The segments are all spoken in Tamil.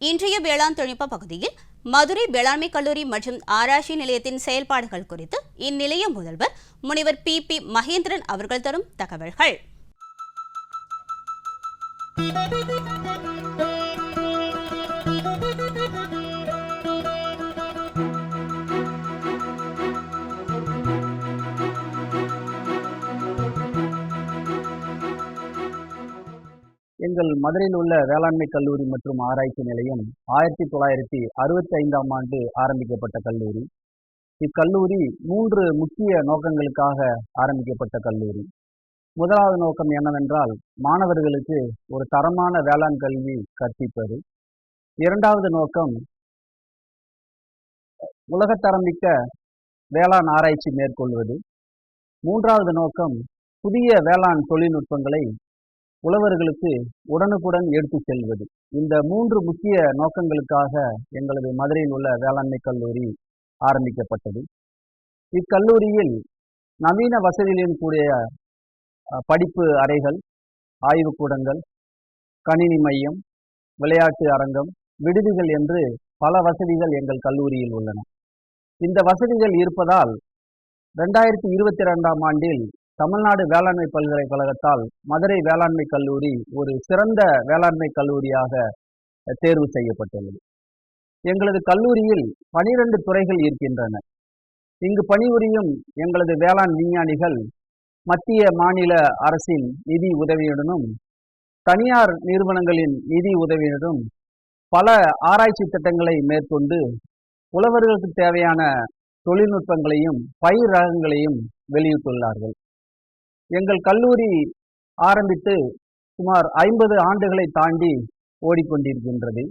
இன்றைய வேளாண் தொழில்நுட்ப பகுதியில் மதுரை வேளாண்மை கல்லூரி மற்றும் ஆராய்ச்சி நிலையத்தின் செயல்பாடுகள் குறித்து இந்நிலைய முதல்வர் முனைவர் பி. பி. மகேந்திரன் அவர்கள் தரும் தகவல்கள். எங்கள் மதுரையில் உள்ள வேளாண்மை கல்லூரி மற்றும் ஆராய்ச்சி நிலையம் ஆயிரத்தி தொள்ளாயிரத்தி அறுபத்தி ஐந்தாம் ஆண்டு ஆரம்பிக்கப்பட்ட கல்லூரி. இக்கல்லூரி மூன்று முக்கிய நோக்கங்களுக்காக ஆரம்பிக்கப்பட்ட கல்லூரி. முதலாவது நோக்கம் என்னவென்றால் மாணவர்களுக்கு ஒரு தரமான வேளாண் கல்வி கற்பிப்பது. இரண்டாவது நோக்கம் உலகத்தரமிக்க வேளாண் ஆராய்ச்சி மேற்கொள்வது. மூன்றாவது நோக்கம் புதிய வேளாண் தொழில்நுட்பங்களை உழவர்களுக்கு உடனுக்குடன் எடுத்து செல்வது. இந்த மூன்று முக்கிய நோக்கங்களுக்காக எங்களது மதுரையில் உள்ள வேளாண்மை கல்லூரி ஆரம்பிக்கப்பட்டது. இக்கல்லூரியில் நவீன வசதிகளின் கூடிய படிப்பு அறைகள் ஆய்வுக்கூடங்கள் கணினி மையம் விளையாட்டு அரங்கம் விடுதிகள் என்று பல வசதிகள் எங்கள் கல்லூரியில் உள்ளன. இந்த வசதிகள் இருப்பதால் ரெண்டாயிரத்தி இருபத்தி ரெண்டாம் ஆண்டில் தமிழ்நாடு வேளாண்மை பல்கலைக்கழகத்தால் மதுரை வேளாண்மை கல்லூரி ஒரு சிறந்த வேளாண்மை கல்லூரியாக தேர்வு செய்யப்பட்டுள்ளது. எங்களது கல்லூரியில் பனிரெண்டு துறைகள் இருக்கின்றன. இங்கு பணிபுரியும் எங்களது வேளாண் விஞ்ஞானிகள் மத்திய மாநில அரசின் நிதி உதவியுடனும் தனியார் நிறுவனங்களின் நிதி உதவியுடனும் பல ஆராய்ச்சி திட்டங்களை மேற்கொண்டு உழவர்களுக்கு தேவையான தொழில்நுட்பங்களையும் பயிர் ரகங்களையும் வெளியிட்டுள்ளார்கள். எங்கள் கல்லூரி ஆரம்பித்து சுமார் ஐம்பது ஆண்டுகளை தாண்டி ஓடிக்கொண்டிருக்கின்றது.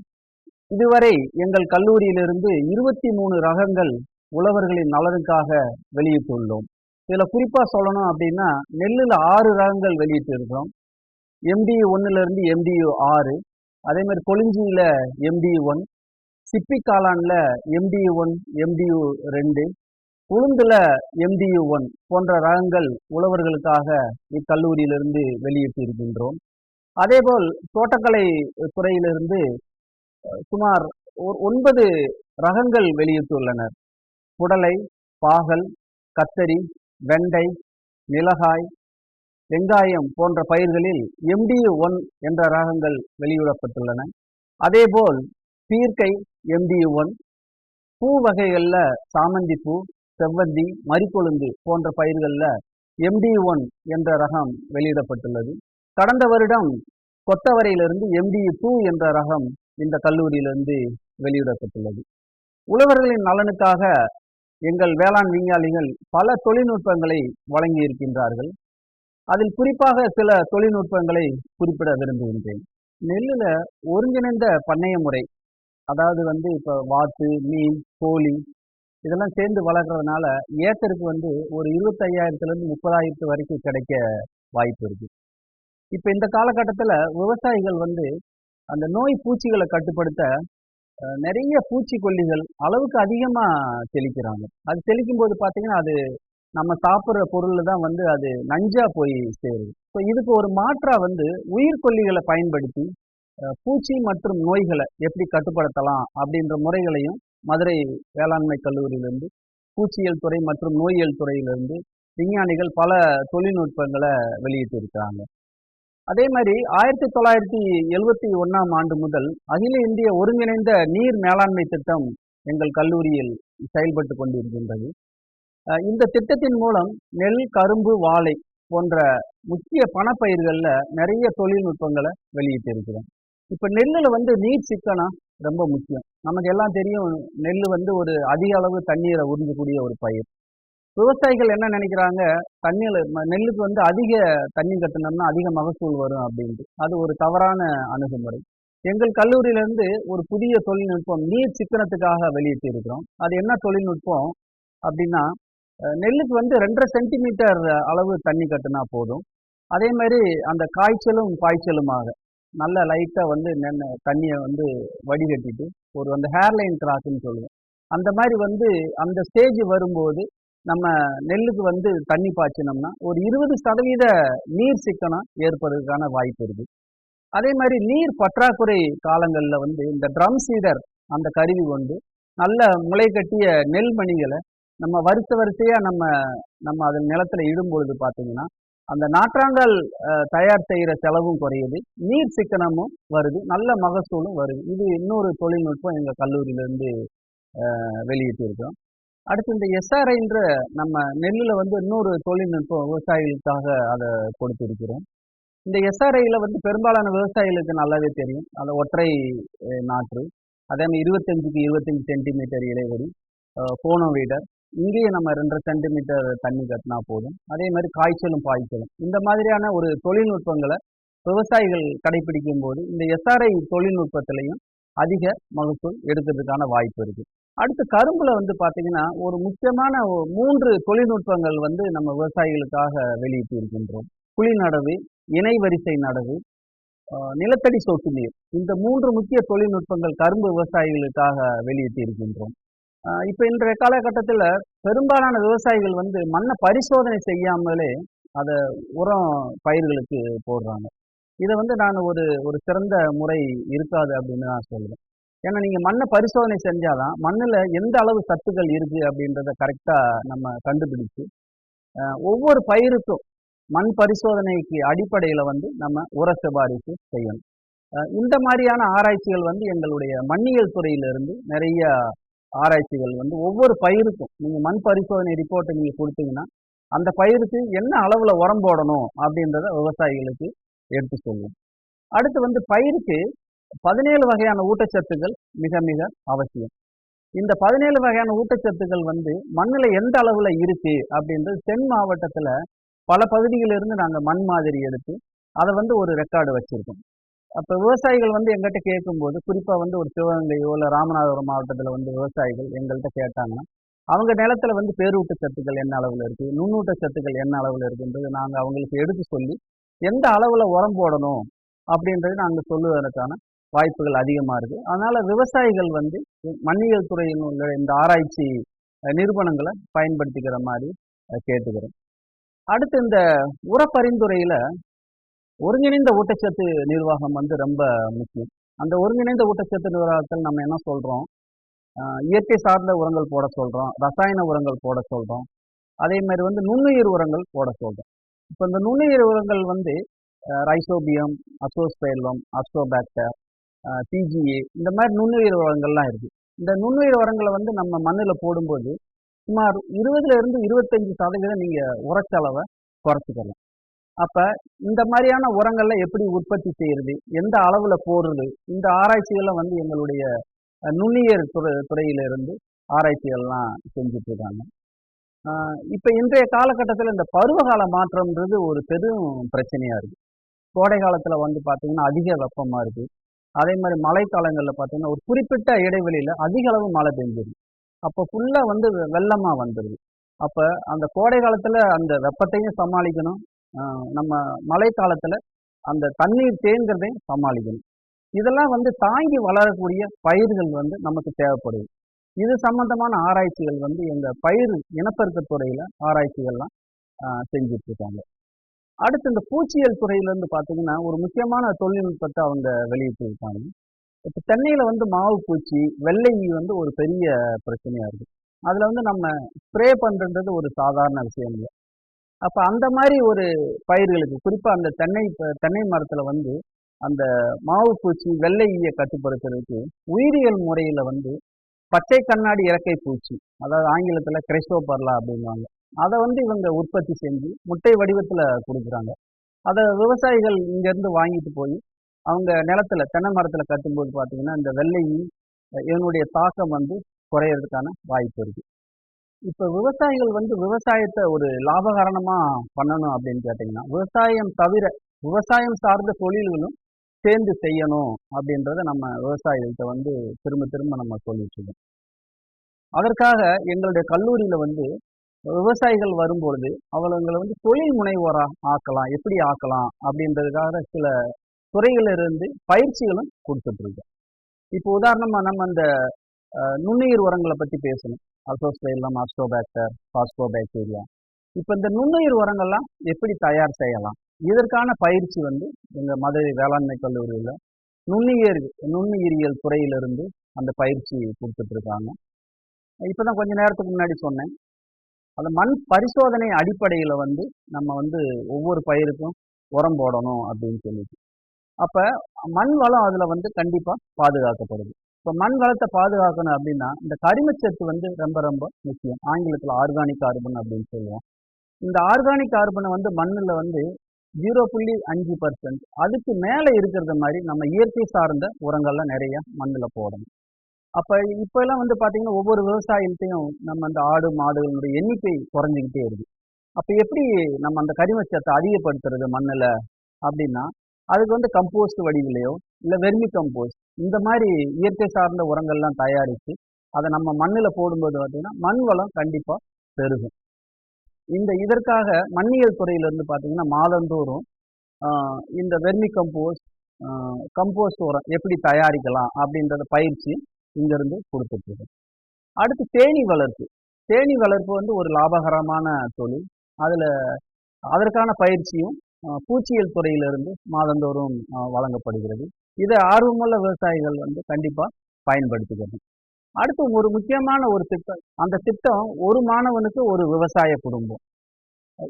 இதுவரை எங்கள் கல்லூரியிலிருந்து இருபத்தி மூணு ரகங்கள் உழவர்களின் நலனுக்காக வெளியிட்டுள்ளோம். இதில் குறிப்பாக சொல்லணும் அப்படின்னா நெல்லில் ஆறு ரகங்கள் வெளியிட்டிருக்கிறோம். எம்டியு ஒன்றுலேருந்து எம்டியு ஆறு அதே மாதிரி கொளிஞ்சியில் எம்டியு ஒன் சிப்பி காளானில் எம்டியு ஒன் எம்டியு ரெண்டு உளுந்துல எம்டியு ஒன் போன்ற ரகங்கள் உழவர்களுக்காக இக்கல்லூரியிலிருந்து வெளியிட்டு இருக்கின்றோம் அதேபோல் தோட்டக்கலை துறையிலிருந்து சுமார் ஒன்பது ரகங்கள் வெளியிட்டுள்ளனர். புடலை பாகல் கத்தரி வெண்டை மிளகாய் வெங்காயம் போன்ற பயிர்களில் எம்டியு ஒன் என்ற ரகங்கள் வெளியிடப்பட்டுள்ளன. அதேபோல் பீர்க்கை எம்டியு ஒன் பூ வகைகளில் சாமந்தி பூ செவ்வந்தி மறிக்கொழுந்து போன்ற பயிர்களில் எம்டி ஒன் என்ற ரகம் வெளியிடப்பட்டுள்ளது. கடந்த வருடம் கொத்தவரையிலிருந்து எம்டி டூ என்ற ரகம் இந்த கல்லூரியிலிருந்து வெளியிடப்பட்டுள்ளது. உழவர்களின் நலனுக்காக எங்கள் வேளாண் விஞ்ஞானிகள் பல தொழில்நுட்பங்களை வழங்கி இருக்கின்றார்கள் அதில் குறிப்பாக சில தொழில்நுட்பங்களை குறிப்பிட விரும்புகின்றேன். நெல்லில் ஒருங்கிணைந்த பண்ணைய முறை அதாவது வந்து இப்போ வாத்து மீன் கோழி இதெல்லாம் சேர்ந்து வளர்க்குறதுனால ஏக்கருக்கு வந்து ஒரு இருபத்தையாயிரத்துலேருந்து முப்பதாயிரத்து வரைக்கும் கிடைக்க வாய்ப்பு இருக்குது இப்போ இந்த காலகட்டத்தில் விவசாயிகள் வந்து அந்த நோய் பூச்சிகளை கட்டுப்படுத்த நிறைய பூச்சிக்கொல்லிகள் அளவுக்கு அதிகமாக தெளிக்கிறாங்க. அது தெளிக்கும் போது பார்த்தீங்கன்னா அது நம்ம சாப்பிட்ற பொருளில் தான் வந்து அது நஞ்சாக போய் சேருது. ஸோ இதுக்கு ஒரு மாற்றாக வந்து உயிர்கொல்லிகளை பயன்படுத்தி பூச்சி மற்றும் நோய்களை எப்படி கட்டுப்படுத்தலாம் அப்படின்ற முறைகளையும் மதுரை வேளாண்மை கல்லூரியிலிருந்து பூச்சியியல் துறை மற்றும் நோயியல் துறையிலிருந்து விஞ்ஞானிகள் பல தொழில்நுட்பங்களை வெளியிட்டிருக்கிறாங்க. அதே மாதிரி ஆயிரத்தி தொள்ளாயிரத்தி எழுவத்தி ஒன்றாம் ஆண்டு முதல் அகில இந்திய ஒருங்கிணைந்த நீர் மேலாண்மை திட்டம் எங்கள் கல்லூரியில் செயல்பட்டு கொண்டிருக்கின்றது. இந்த திட்டத்தின் மூலம் நெல் கரும்பு வாழை போன்ற முக்கிய பணப்பயிர்களில் நிறைய தொழில்நுட்பங்களை வெளியிட்டிருக்கிறோம். இப்போ நெல்லில் வந்து நீர் சிக்கனம் ரொம்ப முக்கியம். நமக்கு எல்லாம் தெரியும் நெல் வந்து ஒரு அதிக அளவு தண்ணீரை உறிஞ்சக்கூடிய ஒரு பயிர். விவசாயிகள் என்ன நினைக்கிறாங்க? தண்ணியில் நெல்லுக்கு வந்து அதிக தண்ணி கட்டினோம்னா அதிக மகசூல் வரும் அப்படின்ட்டு. அது ஒரு தவறான அணுகுமுறை. எங்கள் கல்லூரியிலேருந்து ஒரு புதிய தொழில்நுட்பம் நீர் சிக்கனத்துக்காக வெளியிட்டு இருக்கிறோம் அது என்ன தொழில்நுட்பம் அப்படின்னா நெல்லுக்கு வந்து ரெண்டரை சென்டிமீட்டர் அளவு தண்ணி கட்டினா போதும். அதே மாதிரி அந்த காய்ச்சலும் பாய்ச்சலுமாக. நல்ல லைட்டாக வந்து நென்ன தண்ணியை வந்து வடிகட்டிட்டு ஒரு அந்த ஹேர்லைன் கிராஸ்ன்னு சொல்லுவோம். அந்த மாதிரி வந்து அந்த ஸ்டேஜ் வரும்போது நம்ம நெல்லுக்கு வந்து தண்ணி பாய்ச்சினோம்னா ஒரு இருபது சதவீத நீர் சிக்கனம் ஏற்படுறதுக்கான வாய்ப்பு இருக்குது அதே மாதிரி நீர் பற்றாக்குறை காலங்களில் வந்து இந்த ட்ரம் சீடர் அந்த கருவி கொண்டு நல்ல முளை கட்டிய நெல் மணிகளை நம்ம வரிசை வரிசையாக நம்ம நம்ம அதில் நிலத்தில் இடும் பொழுது பார்த்தீங்கன்னா அந்த நாற்றாங்கல் தயார் செய்கிற செலவும் குறையுது. நீர் சிக்கனமும் வருது. நல்ல மகசூலும் வருது. இது இன்னொரு தொழில்நுட்பம் எங்கள் கல்லூரியிலேருந்து வெளியிட்டிருக்கோம். அடுத்து இந்த எஸ்ஆர்ஐன்ற நம்ம நெல்லில் வந்து இன்னொரு தொழில்நுட்பம் விவசாயிகளுக்காக அதை கொடுத்துருக்கிறோம். இந்த எஸ்ஆர்ஐயில் வந்து பெரும்பாலான விவசாயிகளுக்கு நல்லாவே தெரியும். அந்த ஒற்றை நாற்று. அதே மாதிரி இருபத்தஞ்சுக்கு இருபத்தஞ்சி சென்டிமீட்டர் இடைவெளி போனோ வீடர் இங்கேயும் நம்ம ரெண்டரை சென்டிமீட்டர் தண்ணி கட்டினா போதும். அதே மாதிரி காய்ச்சலும் பாய்ச்சலும். இந்த மாதிரியான ஒரு தொழில்நுட்பங்களை விவசாயிகள் கடைபிடிக்கும் போது இந்த எஸ்ஆர்ஐ தொழில்நுட்பத்திலையும் அதிக மகசூல் எடுக்கிறதுக்கான வாய்ப்பு இருக்கு. அடுத்து கரும்புல வந்து பார்த்தீங்கன்னா ஒரு முக்கியமான மூன்று தொழில்நுட்பங்கள் வந்து நம்ம விவசாயிகளுக்காக வெளியிட்டு இருக்கின்றோம். குழி நடவு இணை வரிசை நடவு நிலத்தடி சொட்டு நீர். இந்த மூன்று முக்கிய தொழில்நுட்பங்கள் கரும்பு விவசாயிகளுக்காக வெளியிட்டு இருக்கின்றோம். இப்ப இன்றைய காலகட்டத்தில் பெரும்பாலான விவசாயிகள் வந்து மண்ணை பரிசோதனை செய்யாமலே அதை உரம் பயிர்களுக்கு போடுறாங்க. இதை வந்து நான் ஒரு ஒரு சிறந்த முறை இருக்காது அப்படின்னு நான் சொல்லுவேன் ஏன்னா நீங்க மண்ணை பரிசோதனை செஞ்சாதான் மண்ணில் எந்த அளவு சத்துக்கள் இருக்கு அப்படின்றத கரெக்டா நம்ம கண்டுபிடிச்சு ஒவ்வொரு பயிருக்கும் மண் பரிசோதனைக்கு அடிப்படையில் வந்து நம்ம உர சிபாரிசு செய்யணும். இந்த மாதிரியான ஆராய்ச்சிகள் வந்து எங்களுடைய மண்ணியல் துறையிலிருந்து நிறைய ஆராய்ச்சிகள் வந்து ஒவ்வொரு பயிருக்கும். நீங்க மண் பரிசோதனை ரிப்போர்ட்டை நீங்க கொடுத்தீங்கன்னா அந்த பயிருக்கு என்ன அளவுல உரம் போடணும் அப்படின்றத விவசாயிகளுக்கு எடுத்து சொல்லும். அடுத்து வந்து பயிருக்கு பதினேழு வகையான ஊட்டச்சத்துக்கள் மிக மிக அவசியம். இந்த பதினேழு வகையான ஊட்டச்சத்துக்கள் வந்து மண்ணில் எந்த அளவுல இருக்கு அப்படின்றது தென் மாவட்டத்துல பல பகுதிகளிலிருந்து நாங்கள் மண் மாதிரி எடுத்து அதை வந்து ஒரு ரெக்கார்டு வச்சிருக்கோம். அப்ப விவசாயிகள் வந்து எங்கிட்ட கேட்கும்போது குறிப்பா வந்து ஒரு சிவகங்கையோ இல்ல ராமநாதபுரம் மாவட்டத்துல வந்து விவசாயிகள் எங்கள்கிட்ட கேட்டாங்கன்னா அவங்க நிலத்துல வந்து பேரூட்ட சத்துக்கள் என்ன அளவுல இருக்கு? நுண்ணூட்ட சத்துக்கள் என்ன அளவுல இருக்குன்றது நாங்க அவங்களுக்கு எடுத்து சொல்லி எந்த அளவுல உரம் போடணும் அப்படின்றது நாங்க சொல்லுவதற்கான வாய்ப்புகள் அதிகமா இருக்கு. அதனால விவசாயிகள் வந்து மண்ணியல் துறையில் உள்ள இந்த ஆராய்ச்சி நிறுவனங்களை பயன்படுத்திக்கிற மாதிரி அஹ், கேட்டுக்கிறோம். அடுத்து இந்த உர பரிந்துரையில ஒருங்கிணைந்த ஊட்டச்சத்து நிர்வாகம் வந்து ரொம்ப முக்கியம். அந்த ஒருங்கிணைந்த ஊட்டச்சத்து நிர்வாகத்தில் நம்ம என்ன சொல்கிறோம் இயற்கை சார்ந்த உரங்கள் போட சொல்கிறோம் ரசாயன உரங்கள் போட சொல்கிறோம் அதே மாதிரி வந்து நுண்ணுயிர் உரங்கள் போட சொல்கிறோம் இப்போ இந்த நுண்ணுயிர் உரங்கள் வந்து ரைசோபியம் அசோஸ்பைலம் அஸ்டோபாக்டர் பிஜிஏ இந்த மாதிரி நுண்ணுயிர் உரங்கள்லாம் இருக்குது இந்த நுண்ணுயிர் உரங்களை வந்து நம்ம மண்ணில் போடும்போது சுமார் இருபதுல இருந்து இருபத்தஞ்சு சதவீதம் நீங்கள் உரச்சளவை குறைச்சிக்கலாம். அப்ப இந்த மாதிரியான உரங்கள்ல எப்படி உற்பத்தி செய்யறது? எந்த அளவுல போடுறது? இந்த ஆராய்ச்சிகளை வந்து எங்களுடைய நுண்ணியர் துறை துறையிலிருந்து ஆராய்ச்சிகள்லாம் செஞ்சுட்டு இருக்காங்க இப்போ இன்றைய காலகட்டத்தில் இந்த பருவகால மாற்றம்ன்றது ஒரு பெரும் பிரச்சனையா இருக்கு. கோடை காலத்துல வந்து பார்த்திங்கன்னா அதிக வெப்பமா இருக்கு. அதே மாதிரி மழைக்காலங்களில் பார்த்தீங்கன்னா ஒரு குறிப்பிட்ட இடைவெளியில அதிக அளவு மழை பெஞ்சிருது அப்போ ஃபுல்லா வந்து வெ- வெள்ளமா வந்துடுது அப்போ அந்த கோடை காலத்துல அந்த வெப்பத்தையும் சமாளிக்கணும். நம்ம மழை அந்த தண்ணீர் தேங்குறதையும் சமாளிக்கணும். இதெல்லாம் வந்து தாங்கி வளரக்கூடிய பயிர்கள் வந்து நமக்கு தேவைப்படுது. இது சம்பந்தமான ஆராய்ச்சிகள் வந்து எங்கள் பயிர் இனப்பெருக்க துறையில் ஆராய்ச்சிகள்லாம் செஞ்சுட்டு இருக்காங்க அடுத்து இந்த பூச்சியல் துறையிலேருந்து பார்த்தீங்கன்னா ஒரு முக்கியமான தொழில்நுட்பத்தை அவங்க வெளியிட்டு இருக்காங்க இப்போ சென்னையில் வந்து மாவு பூச்சி வெள்ளை வந்து ஒரு பெரிய பிரச்சனையாக இருக்குது அதில் வந்து நம்ம ஸ்ப்ரே பண்ணுறது ஒரு சாதாரண விஷயம் இல்லை. அப்போ அந்த மாதிரி ஒரு பயிர்களுக்கு குறிப்பாக அந்த தென்னை தென்னை மரத்தில் வந்து அந்த மாவு பூச்சி வெள்ளை ஈய கட்டுப்படுத்துறதுக்கு உயிரியல் முறையில் வந்து பச்சை கண்ணாடி இறக்கை பூச்சி அதாவது ஆங்கிலத்தில் கிரைசோபர்லா அப்படிங்குவாங்க அதை வந்து இவங்க உற்பத்தி செஞ்சு முட்டை வடிவத்தில் கொடுக்குறாங்க. அதை விவசாயிகள் இங்கேருந்து வாங்கிட்டு போய் அவங்க நிலத்துல தென்னை மரத்தில் கட்டும்போது பார்த்தீங்கன்னா இந்த வெள்ளையும் இதனுடைய தாக்கம் வந்து குறையிறதுக்கான வாய்ப்பு இருக்குது இப்ப விவசாயிகள் வந்து விவசாயத்தை ஒரு லாபகரணமா பண்ணணும் அப்படின்னு கேட்டீங்கன்னா விவசாயம் தவிர விவசாயம் சார்ந்த தொழில்களும் சேர்ந்து செய்யணும் அப்படின்றத நம்ம விவசாயிகள்கிட்ட வந்து திரும்ப திரும்ப நம்ம சொல்லிட்டு இருக்கோம். அதற்காக எங்களுடைய கல்லூரியில வந்து விவசாயிகள் வரும்பொழுது அவங்களை வந்து தொழில் முனைவோரா ஆக்கலாம் எப்படி ஆக்கலாம் அப்படின்றதுக்காக சில துறைகளிலிருந்து இருந்து பயிற்சிகளும் கொடுத்துட்டு இருக்கோம். இப்போ உதாரணமா நம்ம அந்த நுண்ணுயிர் உரங்களை பத்தி பேசணும். அசோஸ்பைலம் ஆஸ்ட்ரோபாக்டர் பாஸ்கோபாக்டீரியா இப்போ இந்த நுண்ணுயிர் உரங்கள்லாம் எப்படி தயார் செய்யலாம்? இதற்கான பயிற்சி வந்து எங்கள் மதுரை வேளாண்மை கல்லூரியில் நுண்ணுயிர் நுண்ணுயிரியல் துறையிலிருந்து அந்த பயிற்சி கொடுத்துட்ருக்காங்க. இப்போ தான் கொஞ்ச நேரத்துக்கு முன்னாடி சொன்னேன். அந்த மண் பரிசோதனை அடிப்படையில் வந்து நம்ம வந்து ஒவ்வொரு பயிருக்கும் உரம் போடணும் அப்படின்னு சொல்லிட்டு. அப்போ மண் வளம் அதில் வந்து கண்டிப்பாக பாதுகாக்கப்படுது. இப்போ மண் வளத்தை பாதுகாக்கணும் அப்படின்னா இந்த கரிமச்சத்து வந்து ரொம்ப ரொம்ப முக்கியம். ஆங்கிலத்தில் ஆர்கானிக் கார்பன் அப்படின்னு சொல்லுவோம். இந்த ஆர்கானிக் கார்பனை வந்து மண்ணில் வந்து ஜீரோ புள்ளி அஞ்சு பர்சன்ட் அதுக்கு மேலே இருக்கிறது மாதிரி நம்ம இயற்கை சார்ந்த உரங்கள்லாம் நிறைய மண்ணில் போடணும். அப்போ இப்போல்லாம் வந்து பார்த்தீங்கன்னா ஒவ்வொரு விவசாயத்தையும் நம்ம அந்த ஆடு மாடுகளுடைய எண்ணிக்கை குறைஞ்சிக்கிட்டே இருக்கு. அப்போ எப்படி நம்ம அந்த கரிமச்சத்தை அதிகப்படுத்துறது மண்ணில் அப்படின்னா அதுக்கு வந்து கம்போஸ்ட் வடிவிலையோ இல்லை வெர்மி கம்போஸ்ட் இந்த மாதிரி இயற்கை சார்ந்த உரங்கள்லாம் தயாரித்து அதை நம்ம மண்ணில் போடும்போது பார்த்தீங்கன்னா மண் வளம் கண்டிப்பாக பெருகும். இந்த இதற்காக மண்ணியல் துறையிலேருந்து பார்த்தீங்கன்னா மாதந்தோறும் இந்த வெர்மி கம்போஸ்ட் கம்போஸ்ட் உரம் எப்படி தயாரிக்கலாம் அப்படின்றத பயிற்சி இங்கேருந்து கொடுத்துட்ருக்கோம் அடுத்து தேனீ வளர்ப்பு. தேனி வளர்ப்பு வந்து ஒரு லாபகரமான தொழில். அதில் அதற்கான பயிற்சியும் பூச்சியியல் துறையிலிருந்து மாதந்தோறும் வழங்கப்படுகிறது. இதை ஆர்வமுள்ள விவசாயிகள் வந்து கண்டிப்பாக பயன்படுத்திக்கணும். அடுத்து ஒரு முக்கியமான ஒரு திட்டம் அந்த திட்டம் ஒரு மாணவனுக்கு ஒரு விவசாய குடும்பம்.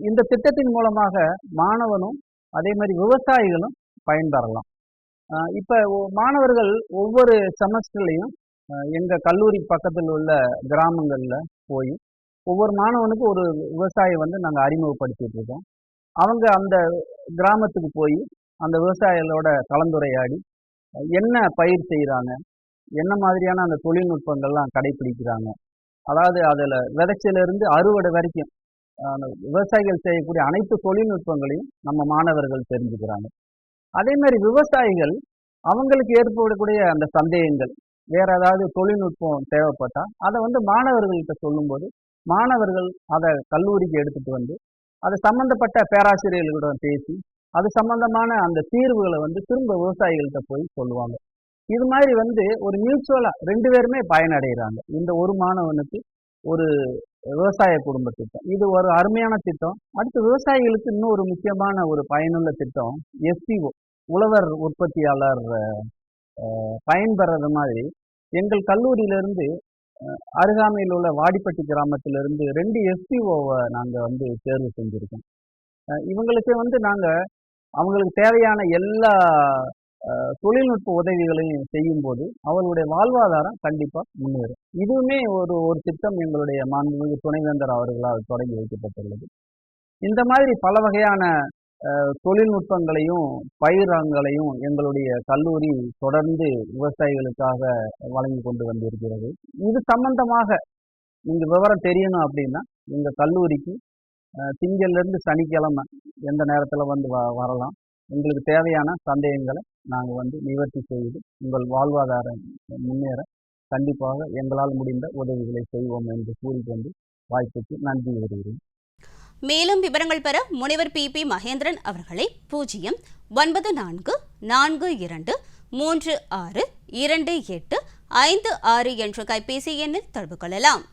இந்த திட்டத்தின் மூலமாக மாணவனும் அதே மாதிரி விவசாயிகளும் பயன்பெறலாம். இப்போ மாணவர்கள் ஒவ்வொரு செமஸ்டர்லையும் எங்கள் கல்லூரி பக்கத்தில் உள்ள கிராமங்களில் போய் ஒவ்வொரு மாணவனுக்கும் ஒரு விவசாயி வந்து நாங்கள் அறிமுகப்படுத்திட்டு இருக்கோம். அவங்க அந்த கிராமத்துக்கு போய் அந்த விவசாயிகளோட கலந்துரையாடி என்ன பயிர் செய்கிறாங்க என்ன மாதிரியான அந்த தொழில்நுட்பங்கள்லாம் கடைபிடிக்கிறாங்க அதாவது அதில் விதைச்சிலிருந்து அறுவடை வரைக்கும் விவசாயிகள் செய்யக்கூடிய அனைத்து தொழில்நுட்பங்களையும் நம்ம மாணவர்கள் தெரிஞ்சுக்கிறாங்க. அதே மாதிரி விவசாயிகள் அவங்களுக்கு ஏற்படக்கூடிய அந்த சந்தேகங்கள் வேற ஏதாவது தொழில்நுட்பம் தேவைப்பட்டால் அதை வந்து மாணவர்கள்கிட்ட சொல்லும்போது மாணவர்கள் அதை கல்லூரிக்கு எடுத்துட்டு வந்து அது சம்மந்தப்பட்ட பேராசிரியர்களுடன் பேசி அது சம்பந்தமான அந்த தீர்வுகளை வந்து திரும்ப விவசாயிகள்கிட்ட போய் சொல்லுவாங்க. இது மாதிரி வந்து ஒரு மியூச்சுவலா ரெண்டு பேருமே பயனடைகிறாங்க. இந்த ஒரு மாணவனுக்கு ஒரு விவசாய குடும்ப திட்டம். இது ஒரு அருமையான திட்டம். அடுத்து விவசாயிகளுக்கு இன்னும் ஒரு முக்கியமான ஒரு பயனுள்ள திட்டம் எஸ்பிஓ உழவர் உற்பத்தியாளர் பயன்பெறது மாதிரி. எங்கள் கல்லூரியிலிருந்து அருகாமையில் உள்ள வாடிப்பட்டி கிராமத்திலிருந்து ரெண்டு எஸ்பிஓவை நாங்கள் வந்து தேர்வு செஞ்சுருக்கோம். இவங்களுக்கு வந்து நாங்கள் அவங்களுக்கு தேவையான எல்லா தொழில்நுட்ப உதவிகளையும் செய்யும்போது அவர்களுடைய வாழ்வாதாரம் கண்டிப்பாக முன்னேறும். இதுவுமே ஒரு ஒரு திட்டம் எங்களுடைய மாண்புமிகு துணைவேந்தர் அவர்களால் தொடங்கி வைக்கப்பட்டுள்ளது. இந்த மாதிரி பல வகையான தொழில்நுட்பங்களையும் பயிரங்களையும் எங்களுடைய கல்லூரி தொடர்ந்து விவசாயிகளுக்காக வழங்கி கொண்டு வந்திருக்கிறது. இது சம்பந்தமாக நீங்கள் விவரம் தெரியணும் அப்படின்னா எங்கள் கல்லூரிக்கு திங்கள்லேருந்து சனிக்கிழமை எந்த நேரத்தில் வந்து வ வரலாம். உங்களுக்கு தேவையான சந்தேகங்களை நாங்கள் வந்து நிவர்த்தி செய்து உங்கள் வாழ்வாதாரம் முன்னேற கண்டிப்பாக எங்களால் முடிந்த உதவிகளை செய்வோம் என்று கூறிக்கொண்டு வாய்ப்புக்கு நன்றி வருகிறேன் மேலும் விவரங்கள் பெற முனைவர் பி. பி. மகேந்திரன் அவர்களை பூஜ்ஜியம் ஒன்பது நான்கு நான்கு இரண்டு மூன்று ஆறு இரண்டு எட்டு ஐந்து ஆறு என்ற கைபேசி எண்ணில் தொடர்பு கொள்ளலாம்.